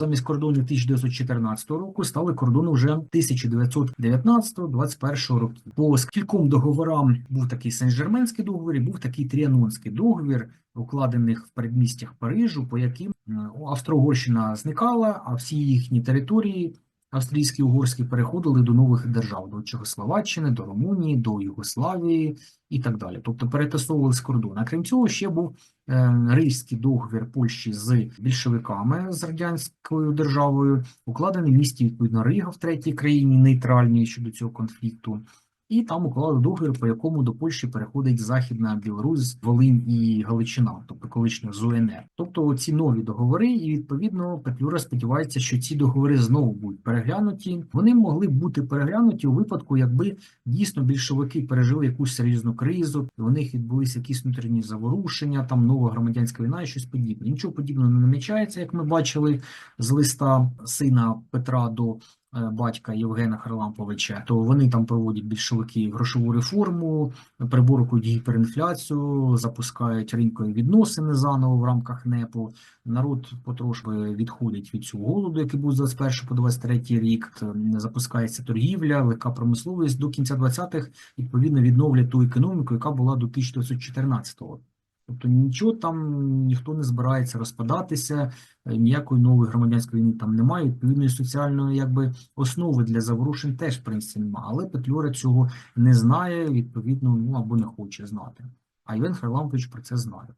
Замість кордонів 1914 року стали кордони вже 1919-21 року. По кільком договорам був такий Сен-Жерменський договір, і був такий Тріанонський договір, укладених в передмістях Парижу, по яким е, Австро-Угорщина зникала, а всі їхні території австрійські угорські переходили до нових держав, до Чехословаччини, до Румунії, до Югославії і так далі. Тобто перетасовували з А крім цього, ще був е, договір Польщі з більшовиками з радянською державою, укладений місті відповідно Рига в третій країні нейтральній щодо цього конфлікту. І там уклали договір, по якому до Польщі переходить Західна Білорусь, Волинь і Галичина, тобто колишня ЗУНР. Тобто ці нові договори, і відповідно Петлюра сподівається, що ці договори знову будуть переглянуті. Вони могли б бути переглянуті у випадку, якби дійсно більшовики пережили якусь серйозну кризу, і у них відбулися якісь внутрішні заворушення, там нова громадянська війна і щось подібне. Нічого подібного не намічається, як ми бачили з листа сина Петра до батька Євгена Харламповича, то вони там проводять більшовики грошову реформу, приборкують гіперінфляцію, запускають ринкові відносини заново в рамках НЕПу. Народ потрошки відходить від цього голоду, який був з 21 по 23 рік. Т- Запускається торгівля, легка промисловість до кінця 20-х, відповідно відновлять ту економіку, яка була до 1914-го. Тобто нічого там ніхто не збирається розпадатися, е, ніякої нової громадянської війни там немає. Відповідної соціальної якби основи для заворушень теж в принципі немає. Але Петлюра цього не знає, відповідно, ну або не хоче знати. А Іван Харламович про це знає.